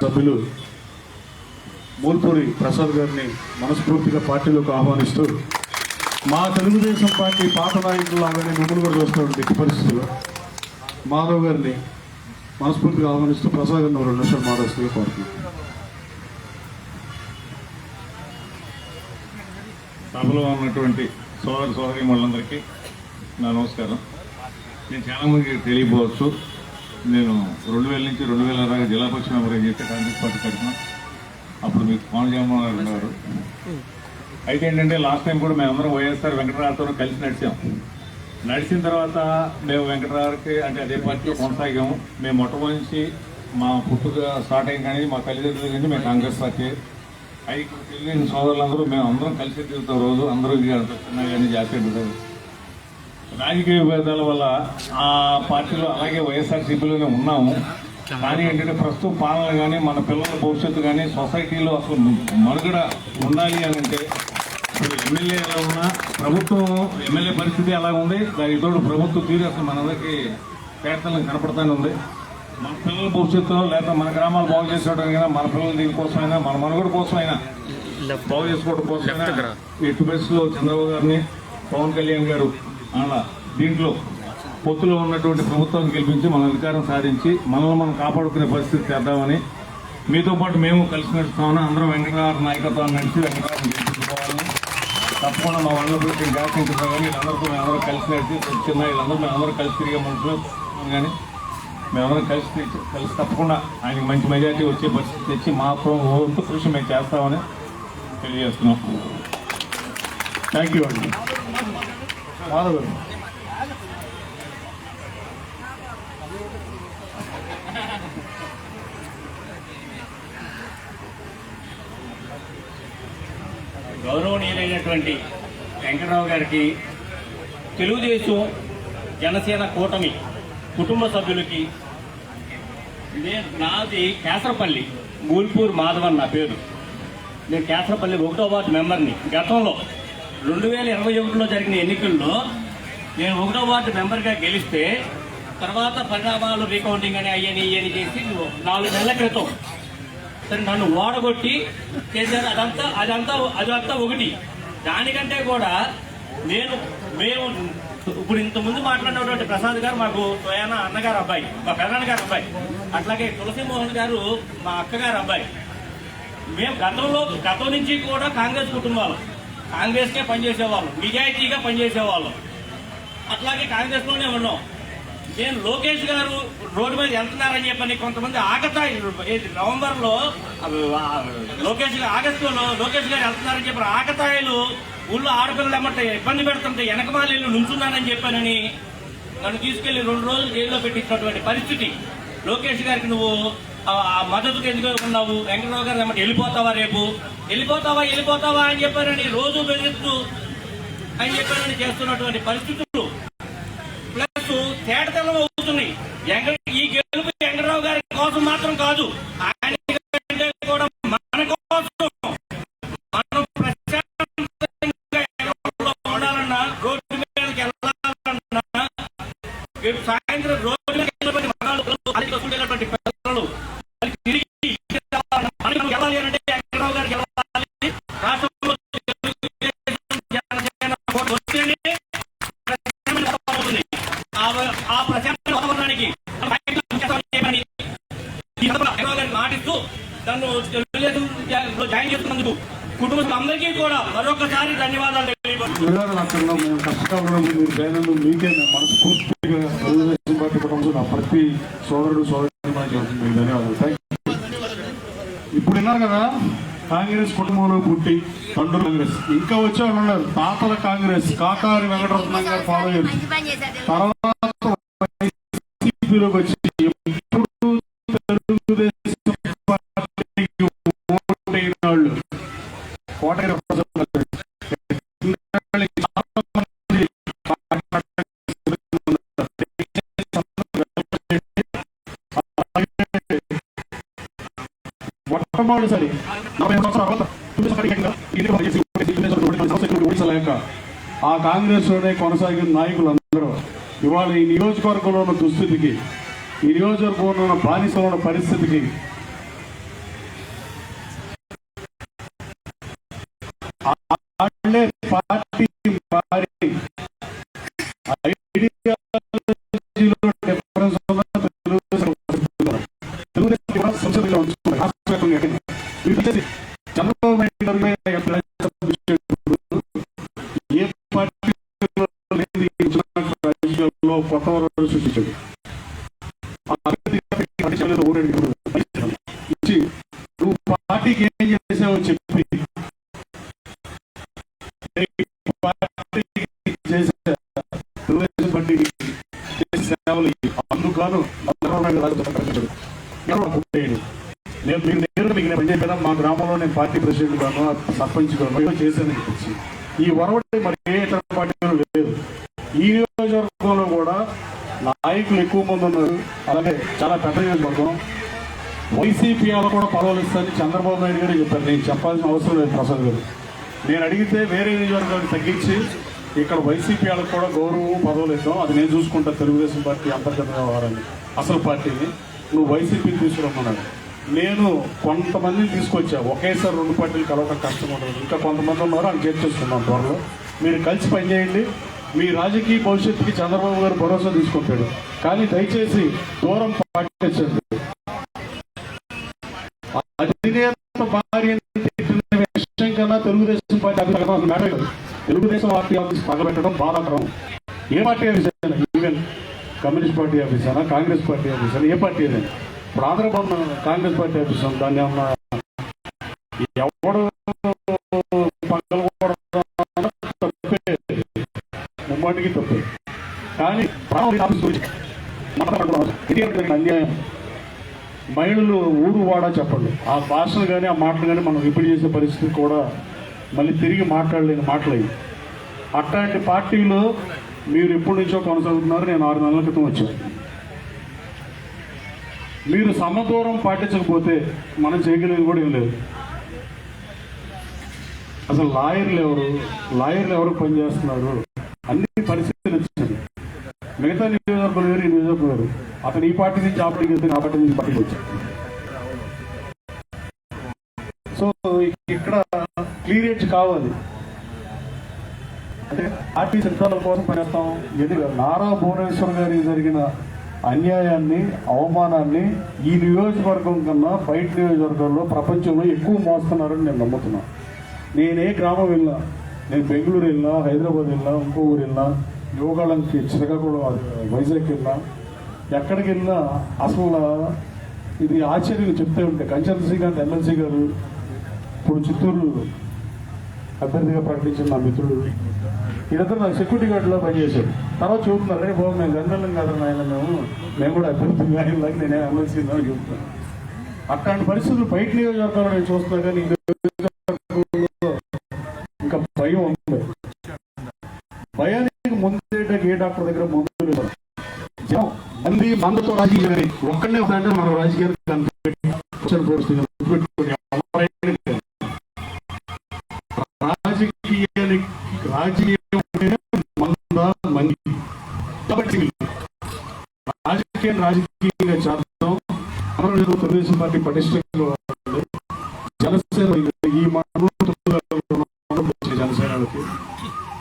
సభ్యులు మూల్పూరి ప్రసాద్ గారిని మనస్ఫూర్తిగా పార్టీలోకి ఆహ్వానిస్తూ మా తెలుగుదేశం పార్టీ పాత నాయకులు లాగానే మిమ్మల్ని కూడా చూస్తున్నటువంటి ఎట్టి పరిస్థితుల్లో మాధవ్ గారిని మనస్ఫూర్తిగా ఆహ్వానిస్తూ ప్రసాద్ గారిని రెండు నిమిషాలు మాట్లాడుతూ కోరుతున్నాను సభలో ఉన్నటువంటి సోదర సోదరి వాళ్ళందరికీ నా నమస్కారం. నేను చాలామందికి తెలియపోవచ్చు. నేను రెండు వేల నుంచి రెండు వేల దాకా జిల్లా పక్ష మెంబర్ చేస్తే కాంగ్రెస్ పార్టీ తరఫున అప్పుడు మీకు పవన్ జగన్మోహన్ గారు ఉన్నారు. అయితే ఏంటంటే లాస్ట్ టైం కూడా మేమందరం వైఎస్ఆర్ వెంకటరావుతో కలిసి నడిచాం. నడిచిన తర్వాత మేము వెంకటరావుకి అంటే అదే పార్టీలో కొనసాగాము. మేము మొట్టమొదటి మా పుట్టుక స్టార్ట్ అయ్యింది కానీ మా తల్లిదండ్రుల నుంచి మేము కాంగ్రెస్ పార్టీ అయితే తెలియని సోదరులందరూ మేము అందరం కలిసి తిరుగుతాం రోజు. అందరూ చిన్న కానీ జాతీయ రాజకీయ విభేదాల వల్ల ఆ పార్టీలో అలాగే వైఎస్ఆర్సీపీలోనే ఉన్నాము. కానీ ఏంటంటే ప్రస్తుతం పాలన కానీ మన పిల్లల భవిష్యత్తు కానీ సొసైటీలో అసలు మనుగడ ఉండాలి అని అంటే ఇప్పుడు ఎమ్మెల్యే ఎలా ఉన్నా ప్రభుత్వం ఎమ్మెల్యే పరిస్థితి ఎలా ఉంది దానికి తోడు ప్రభుత్వ తీరు అసలు మనందరికీ పేదలను కనపడతానే ఉంది. మన పిల్లల భవిష్యత్తులో లేదా మన గ్రామాలు బాగు చేసుకోవడానికైనా మన పిల్లల దీనికోసమైనా మన మనుగడ కోసమైనా బాగు చేసుకోవడం కోసమైనా ఎటు బస్సులో చంద్రబాబు గారిని పవన్ కళ్యాణ్ గారు అలా దీంట్లో పొత్తులో ఉన్నటువంటి ప్రభుత్వాన్ని గెలిపించి మన అధికారం సాధించి మనల్ని మనం కాపాడుకునే పరిస్థితి చేద్దామని మీతో పాటు మేము కలిసి నడుస్తామని అందరం వెంకటరావు నాయకత్వాన్ని నడిచి వెంకటరావు గెలిపించుకోవాలని తప్పకుండా మా వాళ్ళ గురించి జాగ్రత్త కానీ వీళ్ళందరితో మేము కలిసి నడిచి చిన్న వీళ్ళందరూ మేము కలిసి తిరిగే మనుషులు కానీ మేమందరం కలిసి తెచ్చి- కలిసి తప్పకుండా ఆయనకి మంచి మెజార్టీ వచ్చే పరిస్థితి తెచ్చి మా వంతు కృషి మేము చేస్తామని తెలియజేస్తున్నాం. థ్యాంక్ యూ అండి. మాధవ్ గౌరవనీయులైనటువంటి వెంకటరావు గారికి తెలుగుదేశం జనసేన కూటమి కుటుంబ సభ్యులకి నేను నాది కేసరపల్లి గూల్పూర్ మాధవన్ నా పేరు. నేను కేసరపల్లి ఒకటో వార్డు మెంబర్ని గతంలో రెండు వేల ఇరవై ఒకటిలో జరిగిన ఎన్నికల్లో నేను ఒకటో వార్డు మెంబర్గా గెలిస్తే తర్వాత పరిణామాలు రీకౌంటింగ్ అని అయ్యని ఇయ్యని చేసి నాలుగు నెలల క్రితం సరే నన్ను ఓడగొట్టి చేశారు. అదంతా అదంతా అదంతా ఒకటి. దానికంటే కూడా నేను మేము ఇప్పుడు ఇంతకుముందు ముందు మాట్లాడినటువంటి ప్రసాద్ గారు మాకు స్వయాన అన్నగారు అబ్బాయి మా పెదనాన్న గారు అబ్బాయి అట్లాగే తులసి మోహన్ గారు మా అక్కగారు అబ్బాయి. మేము గతంలో గతం నుంచి కూడా కాంగ్రెస్ కుటుంబాలు. కాంగ్రెస్కే పనిచేసేవాళ్ళం నిజాయితీగా పనిచేసేవాళ్ళం. అట్లాగే కాంగ్రెస్లోనే ఉన్నాం. నేను లోకేష్ గారు రోడ్డు మీద వెళ్తున్నారని చెప్పని కొంతమంది ఆగతాయి నవంబర్లో నవంబర్లో లోకేష్ గారు ఆగస్టులో లోకేష్ గారు వెళ్తున్నారని చెప్పి ఆకతాయిలు ఊళ్ళో ఆడపిల్లలు ఏమంటే ఇబ్బంది పెడుతుంటే వెనకమాలి నుంచున్నానని చెప్పానని నన్ను తీసుకెళ్ళి రెండు రోజులు జైల్లో పెట్టించినటువంటి పరిస్థితి. లోకేష్ గారికి నువ్వు ఆ మద్దతుకు ఎందుకు ఉన్నావు? వెంకటరావు గారు ఏమంటే వెళ్ళిపోతావా రేపు? వెళ్ళిపోతావా వెళ్ళిపోతావా అని చెప్పారని రోజు బెదిరిస్తూ అని చెప్పారని చేస్తున్నటువంటి పరిస్థితులు. ప్లస్ తేటతెల్లం అవుతున్నాయి. ఆ- ప్రశాంత వాతావరణానికి మాటిస్తూ జా- జాయిన్ చేస్తున్నందుకు కుటుంబ అందరికీ కూడా మరొకసారి ధన్యవాదాలు తెలియపరుస్తున్నాను. విరాళాత్మకంగా మేము కష్టకాలంలో మీరు జైలు మీకే మనస్ఫూర్తిగా తెలుగుదేశం పార్టీ కుటుంబంలో నా ప్రతి సోదరుడు సోదరు మీకు ధన్యవాదాలు. థ్యాంక్ ఇప్పుడు విన్నారు కదా కాంగ్రెస్ కుటుంబంలో పుట్టి తండ్రులు కాంగ్రెస్. ఇంకా వచ్చే వాళ్ళు ఉన్నారు. తాతల కాంగ్రెస్ కాకారి వెంకటరత్నం గారు ఫాలో చేసి మంచి పని చేశారు. తర్వాత వైసీపీలోకి వచ్చి ఇప్పుడు తెలుగుదేశం పార్టీకి ఓటైన వాళ్ళు కోటైన ప్రజలు చాలా మంది మొట్టమొదటిసారి నలభై సంవత్సరాల తర్వాత తెలుగుదేశం పార్టీ ఏకంగా ఎన్నికలు పనిచేసి తెలుగుదేశం ఓడి మన సంస్థ ఓడించలేక ఆ కాంగ్రెస్లోనే కొనసాగిన నాయకులు అందరూ ఇవాళ ఈ నియోజకవర్గంలో ఉన్న దుస్థితికి ఈ నియోజకవర్గంలో ఉన్న బానిసలో ఉన్న పరిస్థితికి రాజకీయాల్లో కొత్త సృష్టించాడు ఇచ్చి నువ్వు పార్టీకి ఏం చేసావో చెప్పి సేవలు అందుకు నేను మీకు నేరుగా మీకు నేను పనిచేయను కదా మా గ్రామంలో నేను పార్టీ ప్రెసిడెంట్ గాను సర్పంచ్ గాను ఏదో చేశానని చెప్పి ఈ వరవడి మరి ఏ ఇతర పార్టీలో లేదు ఈ నియోజకవర్గంలో కూడా నాయకులు ఎక్కువ మంది ఉన్నారు. అలాగే చాలా పెద్ద నియోజకవర్గం వైసీపీ వాళ్ళు కూడా పర్వాలేదని చంద్రబాబు నాయుడు గారు చెప్పారు. నేను చెప్పాల్సిన అవసరం లేదు ప్రసాద్ గారు. నేను అడిగితే వేరే నియోజకవర్గాన్ని తగ్గించి ఇక్కడ వైసీపీ వాళ్ళకి కూడా గౌరవం పదవులు ఇద్దాం. అది నేను చూసుకుంటా. తెలుగుదేశం పార్టీ అంతర్గత వ్యవహారాన్ని. అసలు పార్టీని నువ్వు వైసీపీని తీసుకురమ్మన్నాడు. నేను కొంతమందిని తీసుకొచ్చా. ఒకేసారి రెండు పార్టీలు కలవడం కష్టం ఉండదు. ఇంకా కొంతమంది ఉన్నారు. అని చేర్చేసుకున్నాం త్వరలో. మీరు కలిసి పనిచేయండి. మీ రాజకీయ భవిష్యత్తుకి చంద్రబాబు గారు భరోసా తీసుకుంటాడు. కానీ దయచేసి దూరం పాటించండి. అధినేత భార్య విషయం కన్నా Telugu Desam party madam Telugu Desam party office పగలబెట్టడం బాధాకరం. ఏ పార్టీ ఆఫీస్ అయినా ఈవెన్ కమ్యూనిస్ట్ పార్టీ ఆఫీస్ అయినా కాంగ్రెస్ పార్టీ ఆఫీస్ అయినా ఏ పార్టీ అయినా ఇప్పుడు ఆంధ్రప్రదేశ్ కాంగ్రెస్ పార్టీ ఆఫీస్ దాన్ని ఏమన్నా ఎవడు కానీ ప్రాణం అన్యాయం. మహిళలు ఊరు వాడా చెప్పండి. ఆ భాషలు కానీ ఆ మాటలు కానీ మనం ఇప్పుడు చేసే పరిస్థితి కూడా మళ్ళీ తిరిగి మాట్లాడలేని మాటలు అట్లాంటి పార్టీలు మీరు ఎప్పటి నుంచో కొనసాగుతున్నారు. నేను ఆరు నెలల క్రితం వచ్చాను. మీరు సమదూరం పాటించకపోతే మనం చేయగలిగేది కూడా ఏం లేదు. అసలు లాయర్లు ఎవరు? లాయర్లు ఎవరు పనిచేస్తున్నారు? అన్ని పరిస్థితి మిగతా నియోజకవర్గాలు వేరు ఈ నియోజకవర్గం వేరు. అతను ఈ పార్టీ నుంచి ఆ పార్టీకి వెళ్తే ఆ పార్టీ నుంచి పార్టీకి వచ్చాడు. సో ఇక్కడ క్లియరేట్ కావాలి. అంటే పార్టీ సిద్ధాంతాల కోసం పనిచేస్తాం. ఇది నారా భువనేశ్వర్ గారికి జరిగిన అన్యాయాన్ని అవమానాన్ని ఈ నియోజకవర్గం కన్నా బయట నియోజకవర్గంలో ప్రపంచంలో ఎక్కువ మోస్తున్నారని నేను నమ్ముతున్నాను. నేనే గ్రామం వెళ్ళినా నేను బెంగళూరు వెళ్ళినా హైదరాబాద్ వెళ్ళినా ఇంకో ఊరు వెళ్ళినా యువగాళ్ళకి శ్రీకాకుళం వైజాగ్ వెళ్ళినా ఎక్కడికి వెళ్ళినా అసలు ఇది ఆశ్చర్యం చెప్తే ఉంటే కంచన్ శ్రీకాంత్ ఎమ్మెల్సీ గారు ఇప్పుడు చిత్తూరు అభ్యర్థిగా ప్రకటించిన నా మిత్రుడు. వీళ్ళందరూ నాకు సెక్యూరిటీ గార్డులో పనిచేశారు తర్వాత చెబుతున్నారు రే బాబు మేము గంటలం కదా ఆయన మేము మేము కూడా అభ్యర్థి ఆయనలాగా నేనే ఎమ్మెల్సీ అని చెప్తున్నాను అట్లాంటి పరిస్థితులు బయట నియోజకవర్గాల్లో నేను చూస్తున్నా కానీ భయానికి ఏ డాక్టర్ దగ్గర మందులు జనం మంది మందుతో రాజకీయం అని ఒక్కడనే అంటే మన రాజకీయానికి కనిపెట్టి కూర్చొని రాజకీయానికి రాజకీయం మంద మంది. కాబట్టి రాజకీయం రాజకీయంగా చేద్దాం. తెలుగుదేశం పార్టీ పటిష్టంగా జనసేన ఈ మాట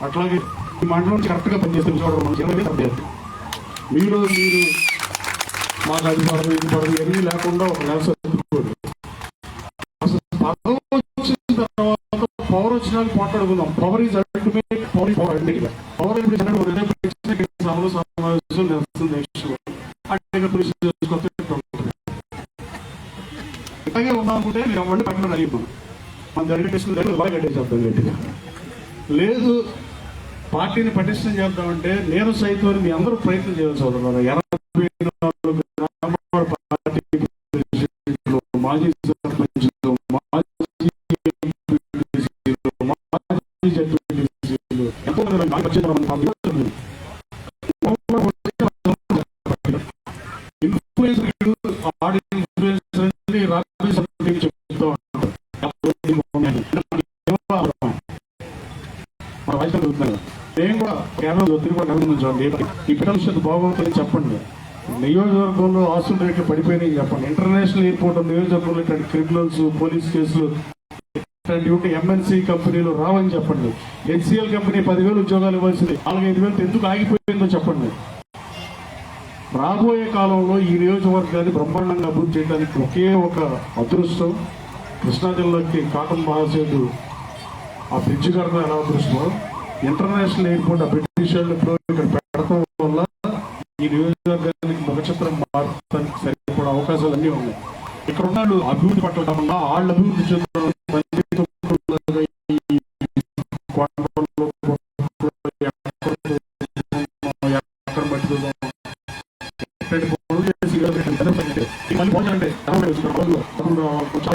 అట్లాగే ఈ మండలం నుంచి కరెక్ట్గా పనిచేస్తుంది చూడడం మన జనమే అభ్యర్థి మీరు మీరు మాకు అది పడదు ఇది పడదు ఇవన్నీ లేకుండా ఒక నెల సర్దుకోండి అసలు పదవి వచ్చిన తర్వాత పవర్ వచ్చినాక మాట్లాడుకుందాం. Power is ultimate power power అండి పవర్ ఇప్పుడు సమావేశం నెక్స్ట్ నెక్స్ట్ అంటే కృషి చేసుకొస్తే ఉంటుంది. ఇలాగే నేను అవ్వండి పక్కన అయిపోయి మన జరిగే టెస్టులు దగ్గర బాగా కట్టేసేద్దాం గట్టిగా. లేదు పార్టీని పటిష్టం చేద్దామంటే నేను సైతం మీ అందరూ ప్రయత్నం చేయాల్సి అవుతున్నారు మాజీ సర్పంచ్లు మాజీ మాజీ జడ్పీటీసీలు, ఆడి రాజకీయ సభ్యుడికి చెప్తూ ఉంటారు. ఎవరో అవసరం. మన రాజ్యం జరుగుతుంది కదా. నేను కూడా కేరళ ఒత్తిడి ఈ పిల్లల బాగోతుందని చెప్పండి. నియోజకవర్గంలో ఆస్తుల రేట్లు పడిపోయినాయి చెప్పండి. ఇంటర్నేషనల్ ఎయిర్పోర్ట్ నియోజకవర్గంలో ఇట్లాంటి క్రిమినల్స్ పోలీస్ కేసులు ఇట్లాంటి ఎంఎన్సీ కంపెనీలు రావని చెప్పండి. హెచ్సిఎల్ కంపెనీ పదివేలు ఉద్యోగాలు ఇవ్వాల్సింది. నాలుగైదు వేలు ఎందుకు ఆగిపోయిందో చెప్పండి. రాబోయే కాలంలో ఈ నియోజకవర్గాన్ని బ్రహ్మాండంగా అభివృద్ధి చేయడానికి ఒకే ఒక అదృష్టం కృష్ణా జిల్లాకి కాటన్ మహాసేతు ఆ బ్రిడ్జ్ కడతాం ఎలా అదృష్టమో? ఇంటర్నేషనల్ ఎయిర్పోర్ట్ ఆ బ్రిటిష్ వాళ్ళు ఇప్పుడు ఇక్కడ పెడతాం వల్ల ఈ నియోజకవర్గానికి ముఖచిత్రం మార్చడానికి సరిపడే అవకాశాలు అన్నీ ఉన్నాయి ఇక్కడ ఉన్న వాళ్ళు అభివృద్ధి పట్ల కాకుండా వాళ్ళు అభివృద్ధి చెందడం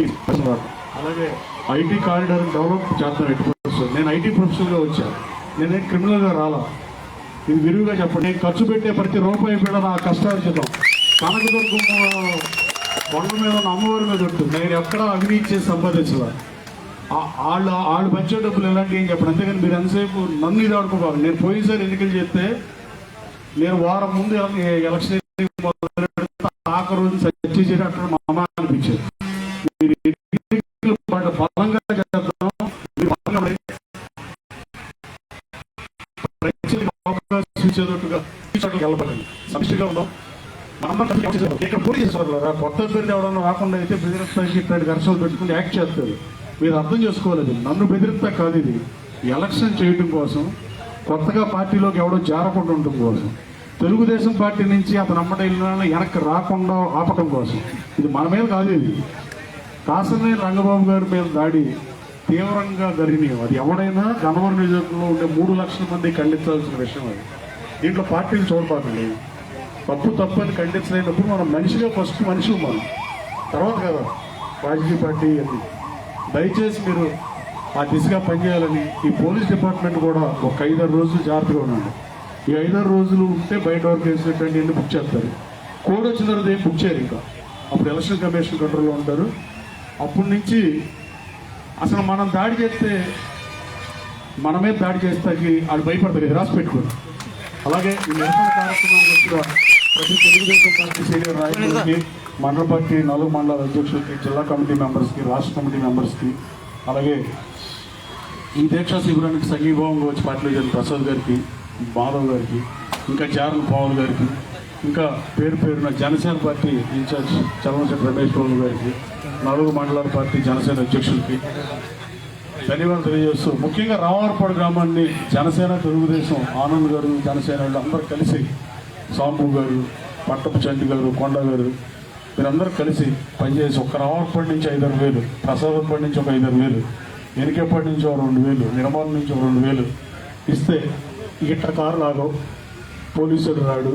చేస్తున్నారు. అలాగే ఐటీ కారిడార్ డెవలప్ చేస్తాను ఎట్టి వచ్చా. నేను నేనేం క్రిమినల్గా రాలా. ఇది విరివిగా చెప్పండి. నేను ఖర్చు పెట్టే ప్రతి రూపాయి కూడా నా కష్టార్జితం. కనకదుర్గం కొండ మీద ఉన్న అమ్మవారి మీద ఉంటుంది. నేను ఎక్కడ అవినీతి చేసి సంపాదించాల. వాళ్ళు వాళ్ళు పంచే డబ్బులు ఎలాంటి ఏం చెప్పండి. అంతేగాని మీరు ఎంతసేపు నన్ను ఇది ఆడుకోవాలి నేను పోయినసారి ఎన్నికలు చెప్తే నేను వారం ముందు ఎలక్షన్ ఆఖరు పెడితే ఆఖరి మా సత్య చేయడం మా ఇచ్చేటట్టుగా వెళ్ళబడండి సమిష్టిగా ఉందాం ఇక్కడ పూర్తి చేస్తారు కొత్త అభ్యర్థి ఎవడన్నా రాకుండా అయితే బెదిరిస్తానికి ఇట్లాంటి ఘర్షణలు పెట్టుకుని యాక్ట్ చేస్తారు. మీరు అర్థం చేసుకోలేదు నన్ను బెదిరిస్తా కాదు ఇది. ఎలక్షన్ చేయడం కోసం కొత్తగా పార్టీలోకి ఎవడో జారకుండా ఉండటం కోసం తెలుగుదేశం పార్టీ నుంచి అతను అమ్మట వెళ్ళిన వెనక్కి రాకుండా ఆపటం కోసం. ఇది మన మీద కాదు ఇది. కాసనే రంగబాబు గారి మీద దాడి తీవ్రంగా జరిగినాయి అది ఎవడైనా గన్నవరం నియోజకవర్గంలో ఉండే మూడు లక్షల మంది ఖండించాల్సిన విషయం అది. దీంట్లో పార్టీలు చూడబాకండి తప్పు తప్పు అని ఖండించలేనప్పుడు మనం మనిషిగా ఫస్ట్ మనిషి మనం తర్వాత కదా రాజకీయ పార్టీ అని దయచేసి మీరు ఆ దిశగా పనిచేయాలని ఈ పోలీస్ డిపార్ట్మెంట్ కూడా ఒక ఐదారు రోజులు జాగ్రత్తగా ఉండండి. ఈ ఐదారు రోజులు ఉంటే బయట వరకు వేసినటువంటి అన్ని బుక్ చేస్తారు. కోడ్ వచ్చిన తర్వాత ఏం బుక్ చేయరు ఇంకా. అప్పుడు ఎలక్షన్ కమిషన్ కంట్రోల్లో ఉంటారు. అప్పటి నుంచి అసలు మనం దాడి చేస్తే మనమే దాడి చేస్తాకి వాళ్ళు భయపడతారు. ఇది రాసి పెట్టుకోరు అలాగే ఈ నిరసన కార్యక్రమం కూడా ప్రతి తెలుగుదేశం పార్టీ సీనియర్ నాయకులకి మండల పార్టీ నాలుగు మండల అధ్యక్షులకి జిల్లా కమిటీ మెంబర్స్కి రాష్ట్ర కమిటీ మెంబర్స్కి అలాగే ఈ దీక్షా శిబిరానికి సంఘీభావంగా వచ్చి పార్టీలో చేరిన ప్రసాద్ గారికి మాధవ్ గారికి ఇంకా చారణ పావుల్ గారికి ఇంకా పేరు పేరున జనసేన పార్టీ ఇన్ఛార్జ్ చలమశెట్టి రమేష్ బాబు గారికి నాలుగు మండలాల పార్టీ జనసేన అధ్యక్షులకి ధన్యవాదాలు తెలియజేస్తూ ముఖ్యంగా రామవరపాడు గ్రామాన్ని జనసేన తెలుగుదేశం ఆనంద్ గారు జనసేన వాళ్ళు అందరూ కలిసి సాంబు గారు పట్టపు చంటి గారు కొండ గారు మీరందరూ కలిసి పనిచేసి ఒక రామారపాడు నుంచి ఐదారు వేలు ప్రసాదంపాడు నుంచి ఒక ఐదారు వేలు ఎనికేపాటి నుంచి ఒక రెండు వేలు నిర్మాణం నుంచి ఒక రెండు వేలు ఇస్తే ఇట్ట కారు లాగవు పోలీసుడు రాడు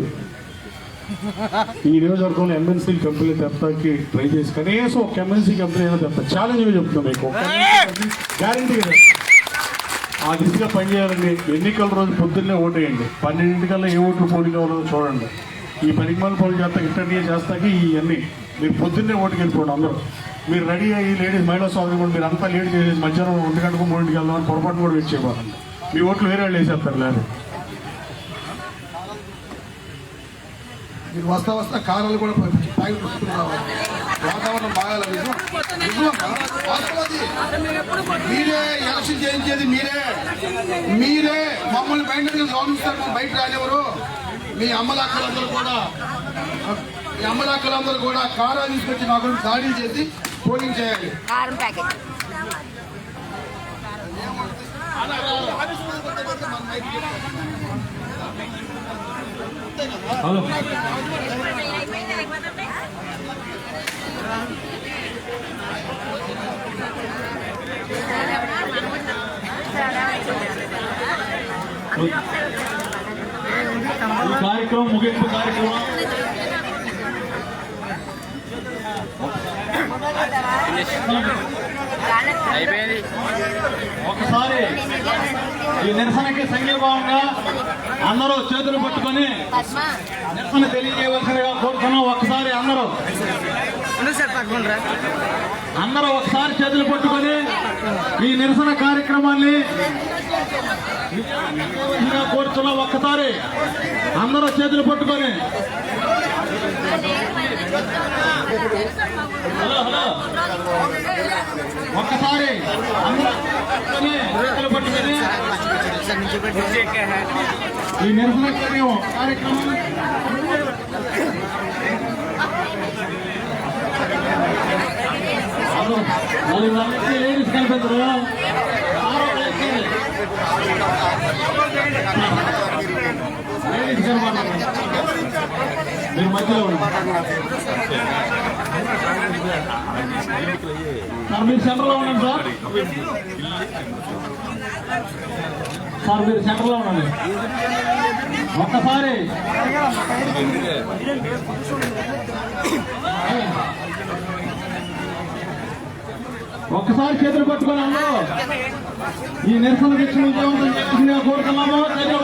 ఈ నియోజకవర్గంలో ఎంఎన్సీ కంపెనీ తెస్తాకి ట్రై చేసి కనీసం ఒక ఎంఎన్సీ కంపెనీ అయినా తెస్తా ఛాలెంజ్ చెప్తున్నాం మీకు. గ్యారంటీ కదా. ఆ దిశగా పనిచేయాలండి ఎన్నికల రోజు పొద్దున్నే ఓటేయండి పన్నెండింటికల్లా ఏ ఓట్లు పోలింగ్ కావాలో చూడండి. ఈ మళ్ళీ పోలింగ్ చేస్తా ఇంటర్వ్యూ చేస్తాకి ఇవన్నీ మీరు పొద్దున్నే ఓటుకి వెళ్ళిపోండి అందరూ. మీరు రెడీ అయ్యి లేడీస్ మహిళా సోదరి కూడా మీరు అంతా లేడీ చేసి మధ్యాహ్నం ఒంటి గంటకు మూడింటికి వెళ్దామని పొరపాటు కూడా చేయబోకండి మీ ఓట్లు వేరే వాళ్ళు వేసేస్తారు లేదు మీరు వస్తా వస్తా కారాలు కూడా ప్యాకెట్ వాతావరణం బాగాలి నిజం? నిజమమ్మా? వాస్తవది. మీరే ఎలక్షన్ చేయించేది మీరే. మీరే మమ్మల్ని బయట మమ్మల్ని బయట రానివ్వరు. మీ అమ్మలక్కలందరూ కూడా. మీ అమ్మలక్కలందరూ కూడా కారాలు తీసుకొచ్చి గురించి దాడి చేసి పోలింగ్ చేయాలి. ప్యాకెట్. హలో కార్యక్రమం ముగింపు కార్యక్రమం. ఒకసారి ఈ నిరసనకి సంఘీభావంగా అందరూ చేతులు పట్టుకొని నిరసన తెలియజేయవలసిందిగా కోరుతున్నాం. ఒకసారి అందరూ అందరూ ఒకసారి చేతులు పట్టుకొని ఈ నిరసన కార్యక్రమాన్ని విజయవంతంగా కోరుతున్నాం ఒక్కసారి అందరూ చేతులు పట్టుకొని. Hello hello. ఒక్కసారి చేతులు పట్టుకొని. ఈ నిరసన కార్యక్రమం లేడీస్ కనిపించరు మీరు మధ్యలో సార్ మీరు సెంటర్లో ఉండండి సార్. సార్ మీరు సెంటర్లో ఉండండి. ఒక్కసారి. ఒక్కసారి చేతులు పట్టుకొని అందరూ. ఈ నిరసన దీక్ష విజయవంతం కోరుతున్నాము. చేతులు